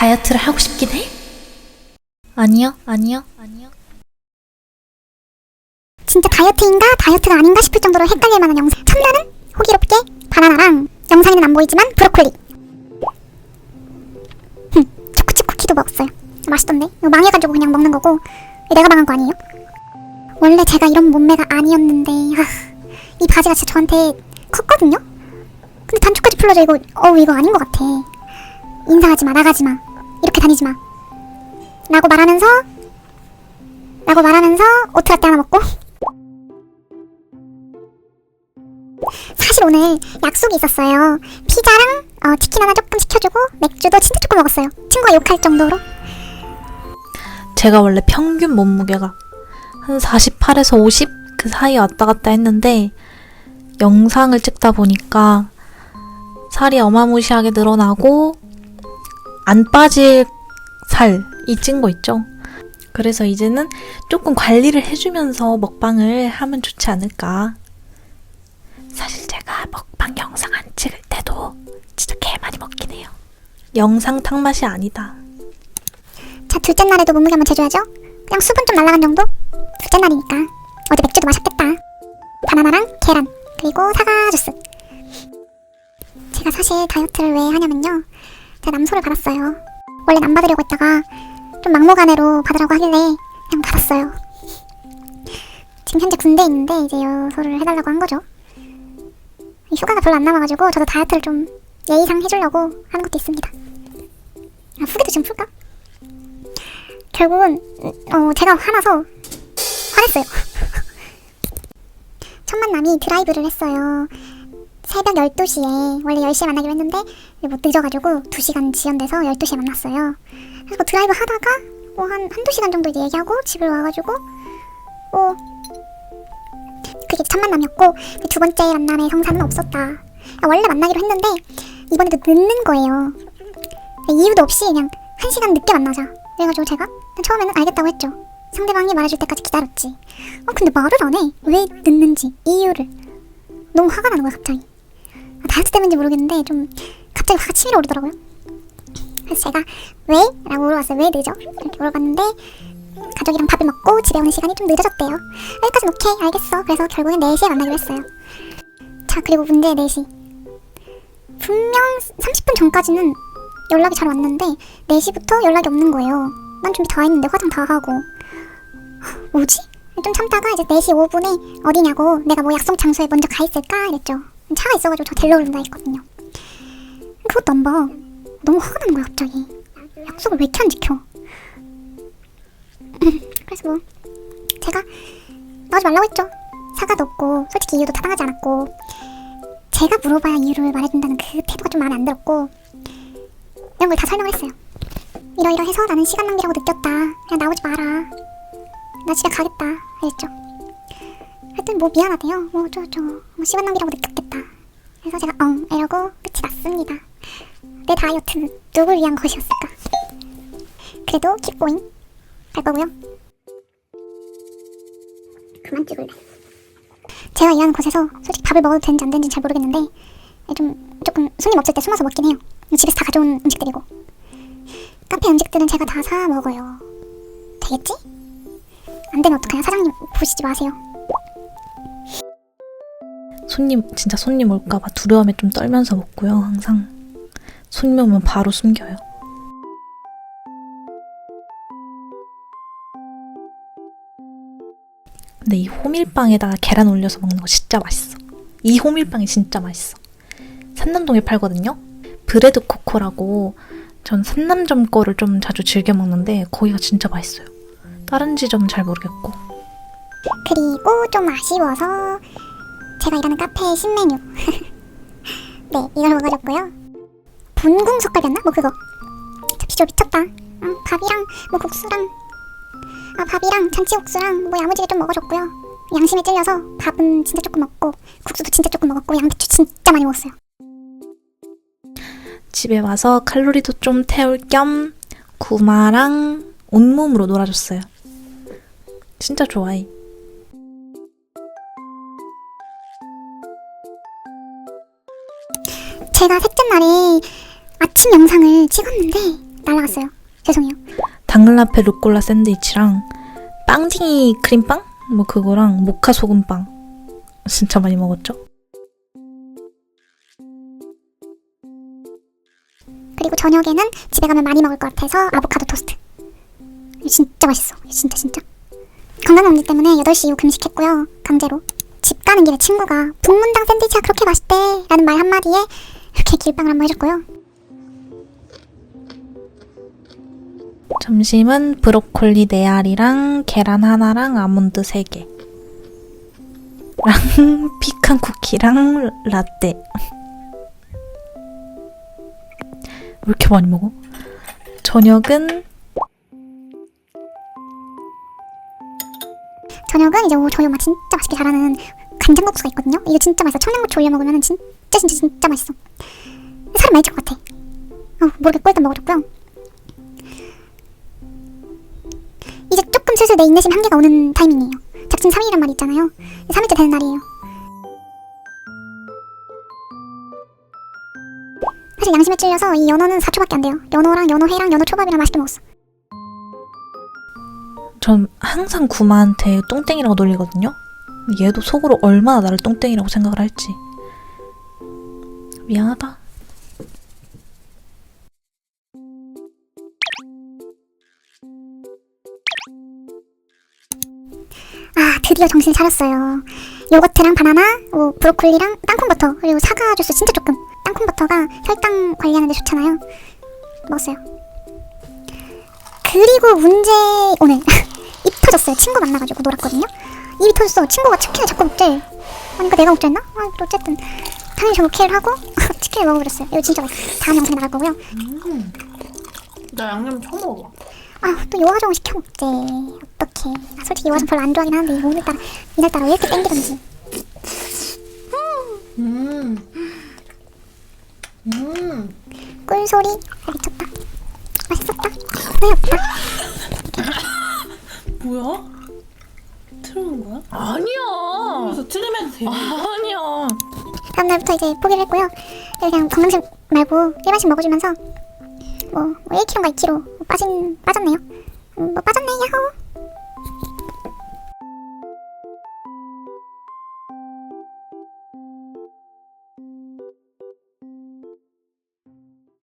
다이어트를 하고 싶긴 해? 아니요, 아니요, 아니요. 진짜 다이어트인가 다이어트가 아닌가 싶을 정도로 헷갈릴 만한 영상. 첫날은 호기롭게. 바나나랑 영상에는 안 보이지만 브로콜리. 흠, 초코칩 쿠키도 먹었어요. 맛있던데. 이거 망해가지고 그냥 먹는 거고. 내가 망한 거 아니에요? 원래 제가 이런 몸매가 아니었는데 아, 이 바지가 진짜 저한테 컸거든요? 근데 단추까지 풀러져 이거 어우 이거 아닌 것 같아. 인사하지 마 나가지 마 이렇게 다니지 마 라고 말하면서 라고 말하면서 오트라떼 하나 먹고 사실 오늘 약속이 있었어요. 피자랑 어, 치킨 하나 조금 시켜주고 맥주도 진짜 조금 먹었어요. 친구가 욕할 정도로. 제가 원래 평균 몸무게가 한 48에서 50 그 사이에 왔다 갔다 했는데 영상을 찍다 보니까 살이 어마무시하게 늘어나고 안 빠질 살이 찐 거 있죠. 그래서 이제는 조금 관리를 해주면서 먹방을 하면 좋지 않을까. 사실 제가 먹방 영상 안 찍을 때도 진짜 개 많이 먹긴 해요. 영상 탕 맛이 아니다. 자 둘째 날에도 몸무게 한번 재줘야죠. 그냥 수분 좀 날라간 정도? 둘째 날이니까. 어제 맥주도 마셨겠다. 바나나랑 계란 그리고 사과 주스. 제가 사실 다이어트를 왜 하냐면요. 제가 남소를 받았어요. 원래 안 받으려고 했다가 좀 막무가내로 받으라고 하길래 그냥 받았어요. 지금 현재 군대에 있는데 이제 여소를 해달라고 한 거죠. 휴가가 별로 안 남아가지고 저도 다이어트를 좀 예의상 해주려고 하는 것도 있습니다. 아, 후기도 좀 풀까? 결국은 어, 제가 화나서 화냈어요. 첫 만남이 드라이브를 했어요. 새벽 12시에 원래 10시에 만나기로 했는데 뭐 늦어가지고 2시간 지연돼서 12시에 만났어요. 그래서 뭐 드라이브 하다가 뭐 한 한두 시간 정도 얘기하고 집을 와가지고 뭐 그게 첫 만남이었고 그두 번째 만남의 성사는 없었다. 아, 원래 만나기로 했는데 이번에도 늦는 거예요. 이유도 없이 그냥 한 시간 늦게 만나자. 그래가지고 제가 처음에는 알겠다고 했죠. 상대방이 말해줄 때까지 기다렸지. 어 근데 말을 안 해. 왜 늦는지 이유를. 너무 화가 나는 거야 갑자기. 아, 다이어트 때문인지 모르겠는데 좀 갑자기 화가 치밀어 오르더라고요. 그래서 제가 왜? 라고 물어봤어요. 왜 늦어? 이렇게 물어봤는데 가족이랑 밥을 먹고 집에 오는 시간이 좀 늦어졌대요. 여기까지는 오케이 알겠어. 그래서 결국엔 4시에 만나기로 했어요. 자 그리고 문제의 4시. 분명 30분 전까지는 연락이 잘 왔는데 4시부터 연락이 없는 거예요. 난 준비 다 했는데 화장 다 하고 뭐지? 좀 참다가 이제 4시 5분에 어디냐고 내가 뭐 약속 장소에 먼저 가 있을까 이랬죠. 차가 있어가지고 저 데리러 온다 했거든요. 그것도 안 봐. 너무 화가 나는 거야 갑자기. 약속을 왜 이렇게 안 지켜? 그래서 뭐 제가 나오지 말라고 했죠. 사과도 없고 솔직히 이유도 타당하지 않았고 제가 물어봐야 이유를 말해준다는 그 태도가 좀 마음에 안 들었고 이런 걸 다 설명을 했어요. 이러이러해서 나는 시간 낭비라고 느꼈다. 그냥 나오지 마라. 나 집에 가겠다. 그랬죠. 하여튼 뭐 미안하대요. 뭐 어쩌고저쩌고. 뭐 시간 낭비라고 느꼈겠다. 그래서 제가 엉 이러고 끝이 났습니다. 내 다이어트는 누굴 위한 것이었을까? 그래도 킥보잉 갈 거고요. 그만 찍을래. 제가 일하는 곳에서 솔직히 밥을 먹어도 되는지 안 되는지 잘 모르겠는데 좀 조금 손님 없을 때 숨어서 먹긴 해요. 집에서 다 가져온 음식들이고 카페 음식들은 제가 다 사 먹어요. 되겠지? 안 되면 어떡하냐 사장님 보시지 마세요. 손님 진짜 손님 올까봐 두려움에 좀 떨면서 먹고요. 항상 손님 오면 바로 숨겨요. 근데 이 호밀빵에다가 계란 올려서 먹는 거 진짜 맛있어. 이 호밀빵이 진짜 맛있어. 산남동에 팔거든요. 브레드 코코라고 전 산남점 거를 좀 자주 즐겨 먹는데 거기가 진짜 맛있어요. 다른 지점은 잘 모르겠고. 그리고 좀 아쉬워서 제가 일하는 카페의 신메뉴. 네 이걸 먹어줬고요. 분궁 석갈비였나? 뭐 그거. 비주얼 미쳤다. 음, 밥이랑 뭐 국수랑. 아 밥이랑 잔치국수랑 뭐 야무지게 좀 먹어줬고요. 양심에 찔려서 밥은 진짜 조금 먹고 국수도 진짜 조금 먹었고 양배추 진짜 많이 먹었어요. 집에 와서 칼로리도 좀 태울 겸 구마랑 온몸으로 놀아줬어요. 진짜 좋아해. 제가 셋째 날에 아침 영상을 찍었는데 날라갔어요. 죄송해요. 당근라페 루꼴라 샌드위치랑 빵ting이 크림빵? 뭐 그거랑 모카 소금빵 진짜 많이 먹었죠? 그리고 저녁에는 집에 가면 많이 먹을 것 같아서 아보카도 토스트. 이거 진짜 맛있어. 이거 진짜 진짜. 건강 문제 때문에 8시 이후 금식했고요. 강제로. 집 가는 길에 친구가 북문당 샌드위치가 그렇게 맛있대 라는 말 한마디에 이렇게 길빵을 한번 해줬고요. 점심은 브로콜리 4알이랑 계란 하나랑 아몬드 3개 랑 피칸 쿠키랑 라떼 왜 이렇게 많이 먹어? 저녁은 저녁은 이제 저희 엄마 진짜 맛있게 잘하는 간장국수가 있거든요. 이거 진짜 맛있어. 청양고추 올려 먹으면 진짜 진짜 진짜 맛있어. 살이 많이 찔것 같아. 어, 모르게 꿀떡 먹어줬고요. 이제 조금 슬슬 내 인내심 한계가 오는 타이밍이에요. 작심 3일이란 말이 있잖아요. 3일째 되는 날이에요. 사실 양심에 찔려서 이 연어는 4초밖에 안 돼요. 연어랑 연어회랑 연어 초밥이랑 맛있게 먹었어. 전 항상 구마한테 똥땡이라고 놀리거든요. 얘도 속으로 얼마나 나를 똥땡이라고 생각을 할지. 미안하다. 아 드디어 정신 차렸어요. 요거트랑 바나나 뭐 브로콜리랑 땅콩버터 그리고 사과 주스 진짜 조금. 땅콩버터가 혈당 관리하는데 좋잖아요. 먹었어요. 그리고 문제 오늘 입 터졌어요. 친구 만나가지고 놀았거든요. 입이 터졌어. 친구가 치킨을 자꾸 먹재 그러니까 내가 먹자 했나? 아, 어쨌든 당연히 저 오케이를 하고 치킨을 먹어버렸어요 이거 진짜 맛있어 다음 영상에 나갈 거고요 나 양념 처음 먹어봐. 아또 요화정을 시켜 먹재 어떡해 나 솔직히 요화정 별로 안 좋아하긴 하는데 이거 오늘따라 이날따라 왜 이렇게 땡기던지 음. 음. 꿀소리 아, 미쳤다 맛있었다 후회없다 뭐야? 틀은 거야? 아니야. 그래서 틀으면 돼. 아니야. 다음날부터 이제 포기를 했고요. 그냥 건강식 말고 일반식 먹어주면서 뭐, 뭐 1kg인가 2kg 빠진 빠졌네요. 음, 뭐 빠졌네 야호.